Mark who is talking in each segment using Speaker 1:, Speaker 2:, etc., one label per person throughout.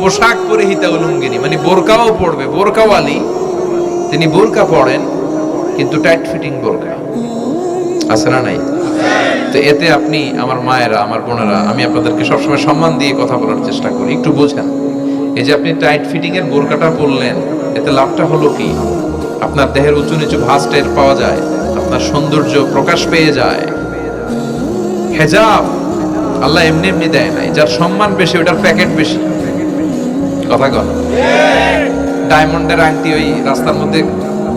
Speaker 1: পোশাক পরিহিতা উলঙ্গিনী মানে বোরকাও পড়বে বোরকাওয়ালি। তিনি বোরকা পড়েন কিন্তু টাইট ফিটিং বোরকা। আছে না নাই? তো এতে আপনি আমার মায়েরা, আমার বোনেরা, আমি আপনাদেরকে সবসময় সম্মান দিয়ে কথা বলার চেষ্টা করি। একটু বোঝেন, এই যে আপনি টাইট ফিটিং এর বোরকাটা পরলেন, এতে লাভটা হলো কি? আপনার দেহের উঁচু নিচু ভাঁজ টের পাওয়া যায়, আপনার সৌন্দর্য প্রকাশ পেয়ে যায়। হেজাব আল্লাহ এমনি এমনি দেয় নাই, যার সম্মান বেশি, ওটার প্যাকেট বেশি। কথা কন। ডায়মন্ডের আংটি ওই রাস্তার মধ্যে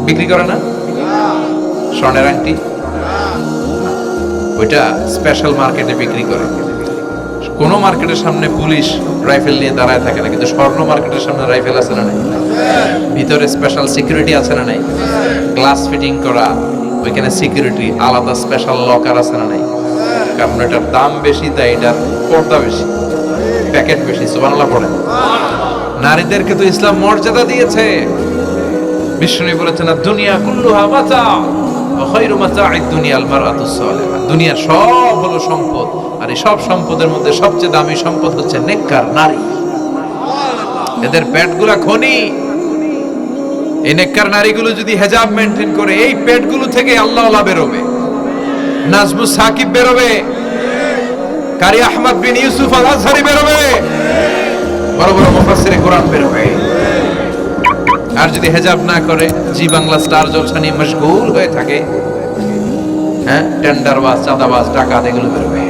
Speaker 1: বিক্রি করে না? স্বর্ণের আংটি? ওইটা স্পেশাল মার্কেটে বিক্রি করে। কোন মার্কেটের সামনে পুলিশ রাইফেল নিয়ে দাঁড়ায় থাকে না, কিন্তু স্বর্ণ মার্কেটের সামনে রাইফেল আছে না নাই? ভিতরে স্পেশাল সিকিউরিটি আছে না নাই? গ্লাস ফিটিং করা, ওইখানে সিকিউরিটি আলাদা স্পেশাল লকার আছে না নাই? কারণ এটার দাম বেশি, তাই এটার পর্দা বেশি প্যাকেট বেশি সুবানাল্লাহ পড়ে নারীদেরকে তো ইসলাম মর্যাদা দিয়েছে। বিষ্ণু বলেছেন দুনিয়া কুল্লুহা মাতা দুনিয়ার সব হলো সম্পদ, আর এই সব সম্পদের মধ্যে সবচেয়ে দামি সম্পদ হচ্ছে নেককার নারী। এদের খনি এই নেককার নারীগুলো যদি হেজাব মেনটেন করে, এই পেটগুলো থেকে আল্লাহ বেরোবে। নাজমুস সাকিব বেরোবে। কারি আহমদ বিন ইউসুফ আল আজহারি বেরোবে। বড় বড় মুফাসসিরে কোরআন বেরোবে আর যদি হেজাব না করে, জি বাংলা স্টার জলসা নিয়ে মশগুল হয়ে থাকে হ্যাঁ টেন্ডারবাজ, চাঁদাবাজ, ডাকাত, এগুলো বেরোবে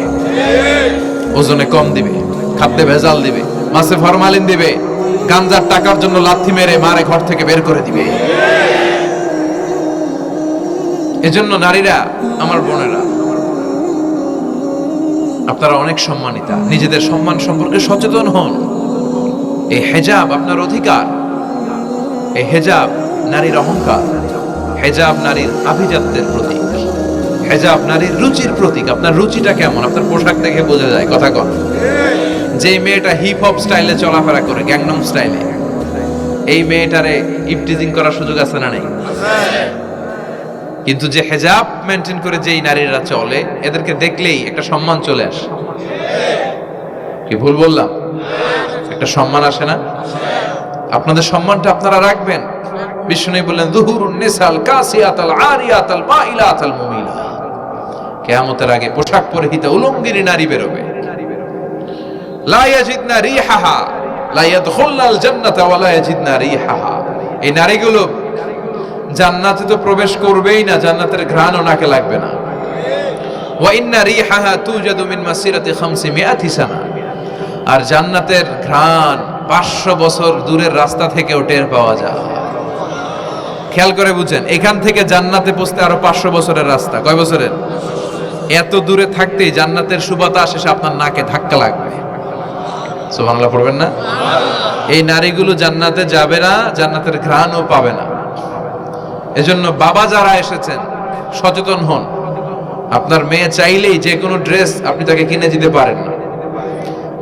Speaker 1: ওজনে কম দিবে, খাদ্যে ভেজাল দিবে, মাছে ফরমালিন দিবে, গাঞ্জার টাকার জন্য লাথি মেরে মারে ঘর থেকে বের করে দিবে। এজন্য নারীরা, আমার বোনেরা, আপনারা অনেক সম্মানিতা, নিজেদের সম্মান সম্পর্কে সচেতন হন। এই হেজাব আপনার অধিকার। এই হেজাব নারীর অহংকার। হেজাব নারীর আভিজাত্যের প্রতীক। হেজাব নারীর রুচির প্রতীক। আপনার রুচিটা কেমন? আপনার পোশাক দেখে বোঝা যায়, কথা কন। যে মেয়েটা হিপ হপ স্টাইলে চলাফেরা করে গ্যাংনম স্টাইলে এই মেয়েটারে ইপটিজিং করার সুযোগ আছে না নেই? কিন্তু যে হেজাব মেনটেন করে যেই নারীরা চলে, এদেরকে দেখলেই একটা সম্মান চলে আসে। কি ভুল বললাম? একটা সম্মান আসে না? আপনাদের সম্মানটা আপনারা রাখবেন। বিষ্ণু বললেন, দুহুরুন কাসিয়াতাল আরিয়াতাল মাইলাতাল মুমিলা আগে পোশাক পরিহিত নারী বেরোবে। রিহাহা জান্নাতা ওয়া রিহাহা। এই নারীগুলো জান্নাতে তো প্রবেশ করবেই না, জান্নাতের ঘ্রাণও নাকে লাগবে না। ওয়া ইন্না রিহাহা তুজাদু মিন মাসিরাতি 500 সানা। আর জান্নাতের ঘ্রাণ পাঁচশো বছর দূরের রাস্তা থেকেও টের পাওয়া যায়। খেয়াল করে বুঝেন, এখান থেকে জান্নাতে পৌঁছতে আরও পাঁচশো বছরের রাস্তা। কয় বছরের? এত দূরে থাকতেই জান্নাতের সুবাতাস এসে আপনার নাকে ধাক্কা লাগবে। সুবহানাল্লাহ পড়বেন না? এই নারীগুলো জান্নাতে যাবে না, জান্নাতের ঘ্রাণও পাবে না। এজন্য বাবা যারা এসেছেন, সচেতন হন। আপনার মেয়ে চাইলেই যে কোনো ড্রেস আপনি তাকে কিনে দিতে পারেন না।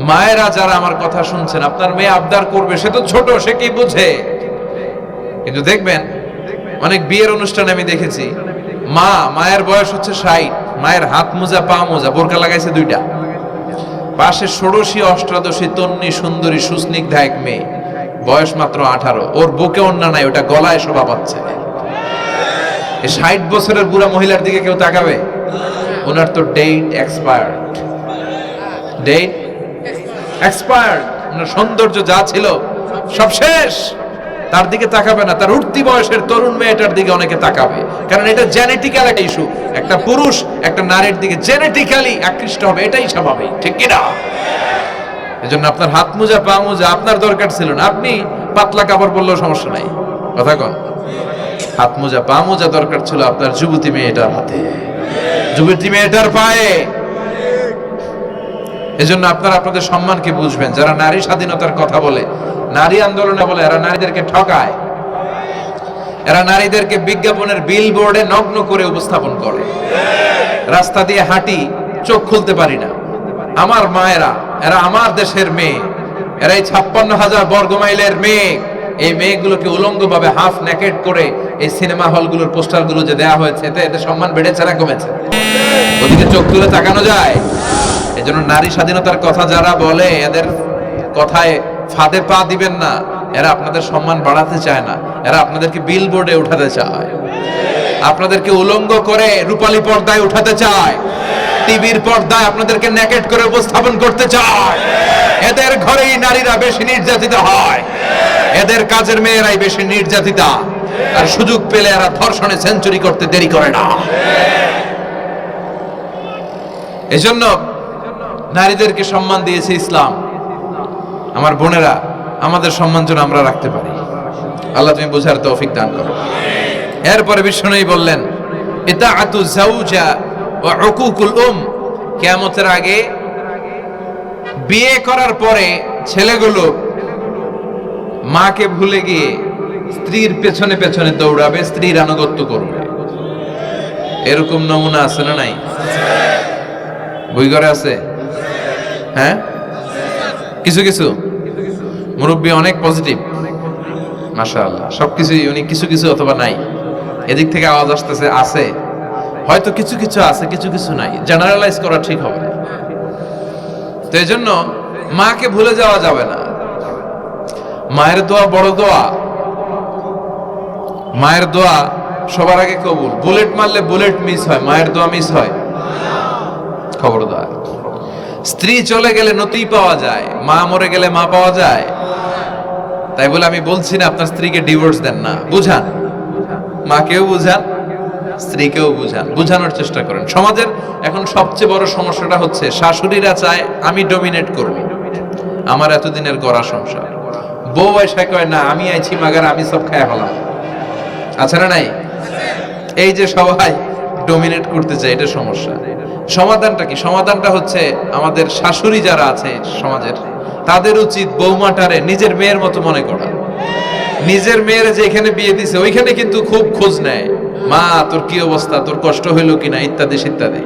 Speaker 1: মায়েরা যারা আমার কথা শুনছেন, আপনার মেয়ে আবদার করবে, সে তো ছোট, সে কি বুঝে? কিন্তু দেখবেন, অনেক বিয়ের অনুষ্ঠানে আমি দেখেছি, মা, মায়ের বয়স হচ্ছে ষাট, মায়ের হাত মোজা, পা মোজা, বোরকা লাগাইছে দুইটা। পাশে ষোড়শী, অষ্টাদশী, তন্নি, সুন্দরী সুস্নিগ্ধা এক মেয়ে, বয়স মাত্র আঠারো। ওর বুকে অন্য নাই, ওটা গলায় শোভা পাচ্ছে। ষাট বছরের বুড়া মহিলার দিকে কেউ তাকাবে? ওনার তো ডেট এক্সপায়ার্ড ডেট এক্সপায়ার্ড সৌন্দর্য যা ছিল, সব শেষ। তার দিকে তাকাবে না। তার উঠতি বয়সের তরুণ মেয়েটার দিকে অনেকে তাকাবে। কারণ এটা জেনেটিক্যাল একটা ইস্যু একটা পুরুষ, একটা নারীর দিকে জেনেটিক্যালি আকৃষ্ট হবে। এটাই স্বাভাবিক। ঠিক কিনা? এজন্য আপনার হাত মোজা, পা মোজা আপনার দরকার ছিল না। আপনি পাতলা কাপড় পরলেও সমস্যা নাই। কথা কন। হাত মোজা, পা মোজা দরকার ছিল আপনার যুবতী মেয়েটার হাতে। যুবতী মেয়েটার পায়ে। এজন্য আপনারা আপনাদের সম্মানকে বুঝবেন। যারা নারী স্বাধীনতার কথা বলে, নারী আন্দোলনে বলে, এরা নারীদেরকে ঠকায়। এরা নারীদেরকে বিজ্ঞাপনের বিল বোর্ডে নগ্ন করে উপস্থাপন করে। রাস্তা দিয়ে হাঁটি, চোখ খুলতে পারি না। আমার মায়েরা, এরা আমার দেশের মেয়ে। এরা এই ছাপ্পান্ন হাজার বর্গ মাইলের মেয়ে। এই মেয়েগুলোকে উলঙ্গ ভাবে হাফ ন্যাকেট করে এই সিনেমা হলগুলোর পোস্টারগুলো যে দেয়া হয়েছে, এতে এদের সম্মান বেড়েছে না কমেছে? ওদিকে চোখ তুলে তাকানো যায়। এজন্য নারী স্বাধীনতার কথা যারা বলে, এদের কথায় ফাঁদে পা দিবেন না। এরা আপনাদের সম্মান বাড়াতে চায় না। এরা আপনাদেরকে বিল বোর্ডে উঠাতে চায়। আপনাদেরকে উলঙ্গ করে রূপালী পর্দায় উঠাতে চায়। টিভির পর্দায় আপনাদেরকে নেকেট করে উপস্থাপন করতে চায়। এদের ঘরেই নারীরা বেশি নির্যাতিত হয়। এদের কাজের মেয়েরাই বেশি নির্যাতিতা। আর সুযোগ পেলে এরা ধর্ষণে সেঞ্চুরি করতে দেরি করে না। এজন্য নারীদেরকে সম্মান দিয়েছে ইসলাম। আমার বোনেরা, আমাদের সম্মান যেন আমরা রাখতে পারি। আল্লাহ তুমি বোঝার তৌফিক দান করো। এরপরে বিষ্ণুই বললেন এটা আতু জাউজা ও উকুকুল উম। কিয়ামতের আগে বিয়ে করার পরে ছেলেগুলো মাকে ভুলে গিয়ে স্ত্রীর পেছনে পেছনে দৌড়াবে, স্ত্রীর আনুগত্য করবে। এরকম নমুনা আছে না নাই? বই ঘরে আছে? হ্যাঁ? কিছু কিছু? মুরব্বী অনেক পজিটিভ মাশাআল্লাহ। সবকিছুই উনি কিছু কিছু অথবা নাই। এদিক থেকে আওয়াজ আসতেছে, আছে। হয়তো কিছু কিছু আছে, কিছু কিছু নাই। জেনারেলাইজ করা ঠিক হবে তো এই জন্য মাকে ভুলে যাওয়া যাবে না। মায়ের দোয়া বড় দোয়া। মায়ের দোয়া সবার আগে কবুল। বুলেট মারলে বুলেট মিস হয়, মায়ের দোয়া মিস হয়। স্ত্রী চলে গেলে নতুই পাওয়া যায়, মা মরে গেলে মা পাওয়া যায়। তাই বলে আমি বলছি না, আপনার স্ত্রীকে ডিভোর্স দেন না। বুঝান। মাকেও বুঝান, স্ত্রীকেও বুঝান। বুঝানোর চেষ্টা করেন। সমাজের এখন সবচেয়ে বড় সমস্যাটা হচ্ছে, শাশুড়িরা চায়, আমি ডমিনেট করব। আমার এতদিনের গড়া সংসার। বউ এসে কয়, না, আমি আইছি, মাগার আমি সব খায় হলাম আছে না নাই? এই যে সবাই ডমিনেট করতে চায়, এটা সমস্যা। সমাধানটা কি? সমাধানটা হচ্ছে আমাদের শাশুড়ি যারা আছে সমাজের, তাদের উচিত বৌমাটারে নিজের মেয়ের মতো মনে করা। নিজের মেয়ের যে এখানে বিয়ে দিছে, ওইখানে কিন্তু খুব খোঁজ নেয়। মা, তোর কি অবস্থা? তোর কষ্ট হইল কিনা? ইত্যাদি ইত্যাদি।